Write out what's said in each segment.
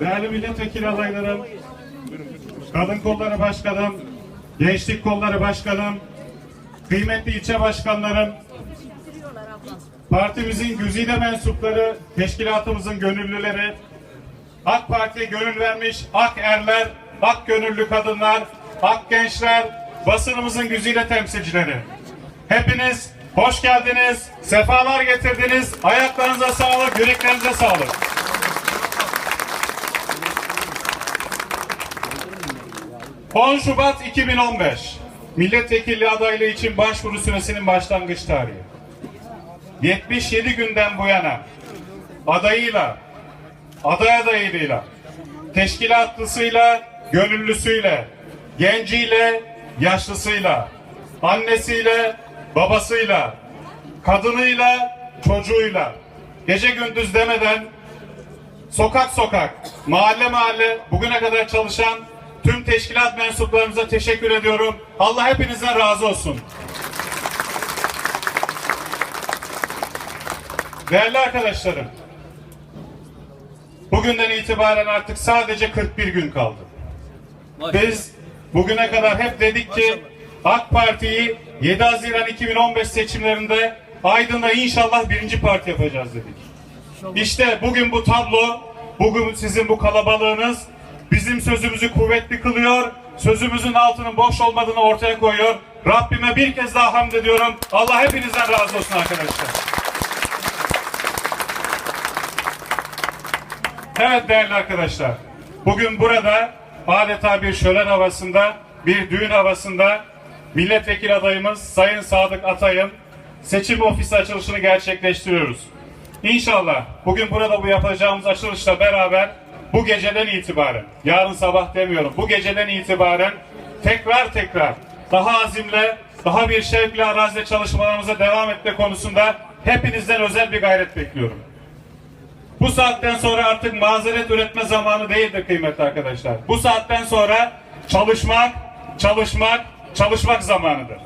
değerli milletvekili adaylarım, kadın kolları başkanım, gençlik kolları başkanım, kıymetli ilçe başkanlarım, partimizin güzide mensupları, teşkilatımızın gönüllüleri, AK Parti'ye gönül vermiş ak erler, ak gönüllü kadınlar, ak gençler, basınımızın güzide temsilcileri. Hepiniz hoş geldiniz, sefalar getirdiniz. Ayaklarınıza sağlık, yüreklerinize sağlık. ...10 Şubat 2015... ...milletvekilliği adaylığı için başvuru süresinin başlangıç tarihi. 77 günden bu yana... ...adayıyla... ...aday adayıyla... ...teşkilatlısıyla... ...gönüllüsüyle... ...genciyle... ...yaşlısıyla... ...annesiyle... ...babasıyla... ...kadınıyla... ...çocuğuyla... ...gece gündüz demeden sokak sokak, mahalle mahalle bugüne kadar çalışan tüm teşkilat mensuplarımıza teşekkür ediyorum. Allah hepinizden razı olsun. Değerli arkadaşlarım, bugünden itibaren artık sadece 41 gün kaldı. Biz bugüne kadar hep dedik ki AK Parti'yi 7 Haziran 2015 seçimlerinde Aydın'da inşallah birinci parti yapacağız dedik. İşte bugün bu tablo, bugün sizin bu kalabalığınız bizim sözümüzü kuvvetli kılıyor, sözümüzün altının boş olmadığını ortaya koyuyor. Rabbime bir kez daha hamd ediyorum. Allah hepinizden razı olsun arkadaşlar. Evet değerli arkadaşlar, bugün burada adeta bir şölen havasında, bir düğün havasında milletvekili adayımız Sayın Sadık Atay'ın seçim ofisi açılışını gerçekleştiriyoruz. İnşallah bugün burada bu yapacağımız açılışla beraber bu geceden itibaren, yarın sabah demiyorum, bu geceden itibaren tekrar tekrar daha azimle, daha bir şevkle arazide çalışmalarımıza devam etme konusunda hepinizden özel bir gayret bekliyorum. Bu saatten sonra artık mazeret üretme zamanı değildir kıymetli arkadaşlar. Bu saatten sonra çalışmak, çalışmak, çalışmak zamanıdır.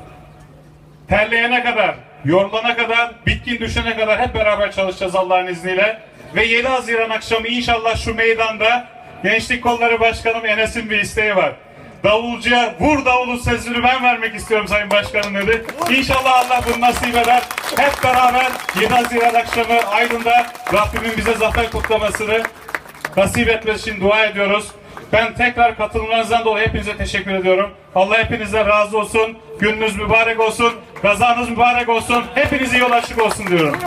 Terleyene kadar, yorulana kadar, bitkin düşene kadar hep beraber çalışacağız Allah'ın izniyle. Ve 7 Haziran akşamı inşallah şu meydanda Gençlik Kolları Başkanım Enes'in bir isteği var. Davulcuya vur davulu sözünü ben vermek istiyorum Sayın Başkanım dedi. İnşallah Allah bunu nasip eder. Hep beraber 7 Haziran akşamı Aydın'da Rabbimin bize zafer kutlamasını nasip etmesi için dua ediyoruz. Ben tekrar katılımlarınızdan dolayı hepinize teşekkür ediyorum. Allah hepinize razı olsun. Gününüz mübarek olsun. Kazanız mübarek olsun. Hepinize yol açık olsun diyorum.